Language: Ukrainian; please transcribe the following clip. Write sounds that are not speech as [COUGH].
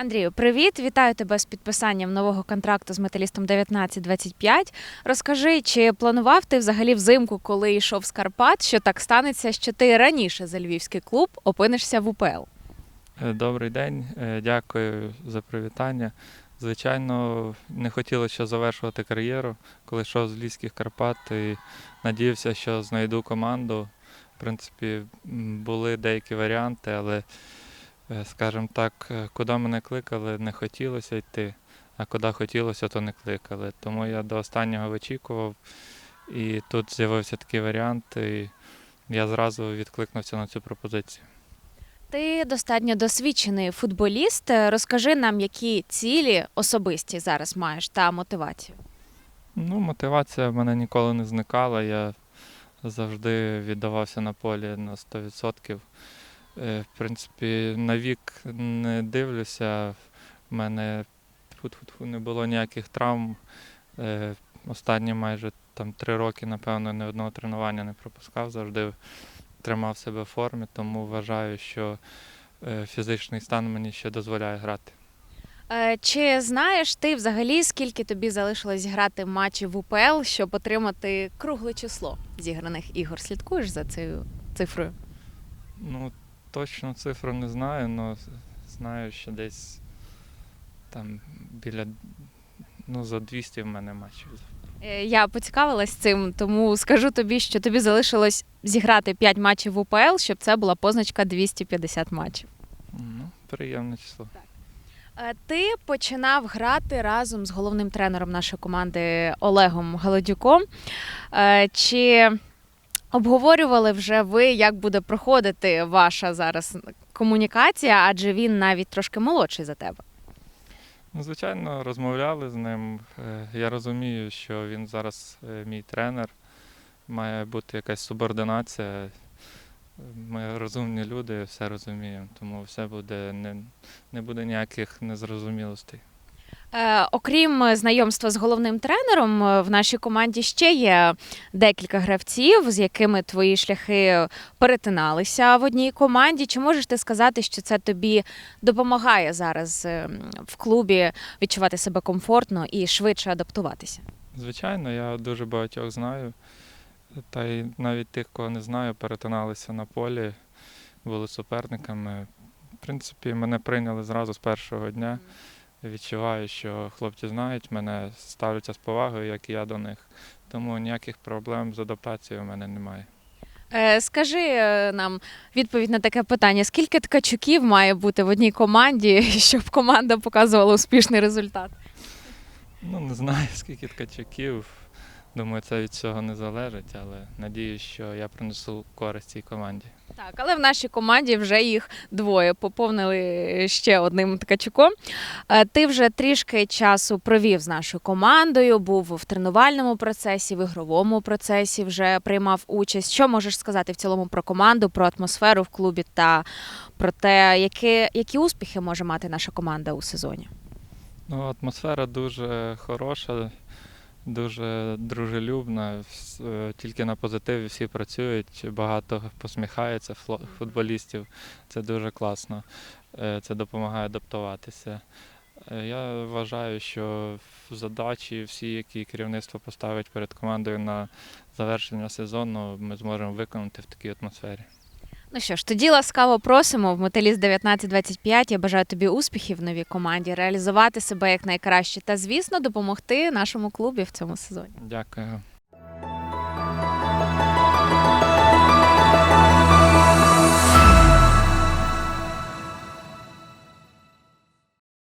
Андрію, привіт! Вітаю тебе з підписанням нового контракту з металістом 1925. Розкажи, чи планував ти взагалі взимку, коли йшов з Карпат, що так станеться, що ти раніше за львівський клуб опинишся в УПЛ? Е, Добрий день, е, дякую за привітання. Звичайно, не хотілося завершувати кар'єру, коли йшов з Львівських Карпат і надіявся, що знайду команду. В принципі, були деякі варіанти, але, скажімо так, е, куди мене кликали, не хотілося йти, а куди хотілося, то не кликали. Тому я до останнього вичікував, і тут з'явився такий варіант, і я зразу відкликнувся на цю пропозицію. Ти достатньо досвідчений футболіст. Розкажи нам, які цілі особисті зараз маєш та мотивацію. Ну, мотивація в мене ніколи не зникала. Я завжди віддавався на полі на 100%. Е, В принципі, на вік не дивлюся. В мене не було ніяких травм. Е, Останні майже там три роки, напевно, ні одного тренування не пропускав, завжди тримав себе в формі, тому вважаю, що е, фізичний стан мені ще дозволяє грати. Чи знаєш ти взагалі, скільки тобі залишилось грати матчів в УПЛ, щоб отримати кругле число зіграних ігор? Слідкуєш за цією цифрою? Ну, точно цифру не знаю, але знаю, що десь там біля ну, за 200 в мене матчів. Е, Я поцікавилась цим, тому скажу тобі, що тобі залишилось зіграти 5 матчів в УПЛ, щоб це була позначка 250 матчів. Ну, приємне число. Е, Ти починав грати разом з головним тренером нашої команди Олегом Галодюком. Е, Чи обговорювали вже ви, як буде проходити ваша зараз комунікація, адже він навіть трошки молодший за тебе? Ну, звичайно, розмовляли з ним. Е, Я розумію, що він зараз е, мій тренер, має бути якась субординація. Ми розумні люди, все розуміємо, тому все буде не, не буде ніяких незрозумілостей. Е, окрім знайомства з головним тренером, е, в нашій команді ще є декілька гравців, з якими твої шляхи перетиналися в одній команді. Чи можеш ти сказати, що це тобі допомагає зараз е, в клубі відчувати себе комфортно і швидше адаптуватися? Звичайно, я дуже багатьох знаю. Та й навіть тих, кого не знаю, перетиналися на полі, були суперниками. В принципі, мене прийняли зразу з першого дня. Відчуваю, що хлопці знають мене, ставляться з повагою, як і я до них. Тому ніяких проблем з адаптацією в мене немає. Е, Скажи е, нам відповідь на таке питання: скільки ткачуків має бути в одній команді, [LAUGHS] щоб команда показувала успішний результат? Ну, не знаю, [LAUGHS] скільки ткачаків. Думаю, це від цього не залежить, але надіюсь, що я принесу користь цій команді. Так, але в нашій команді вже їх двоє поповнили ще одним ткачуком. Е, Ти вже трішки часу провів з нашою командою, був в тренувальному процесі, в ігровому процесі вже приймав участь. Що можеш сказати в цілому про команду, про атмосферу в клубі та про те, які, які успіхи може мати наша команда у сезоні? Ну, атмосфера дуже хороша, дуже дружелюбна. е, Тільки на позитиві всі працюють, багато посміхається футболістів. Це дуже класно. Е, Це допомагає адаптуватися. Е, Я вважаю, що задачі всі, які керівництво поставить перед командою на завершення сезону, ми зможемо виконати в такій атмосфері. Ну що ж, тоді ласкаво просимо в Металіст 1925. Я бажаю тобі успіхів в новій команді, реалізувати себе як найкраще та, звісно, допомогти нашому клубі в цьому сезоні. Дякую.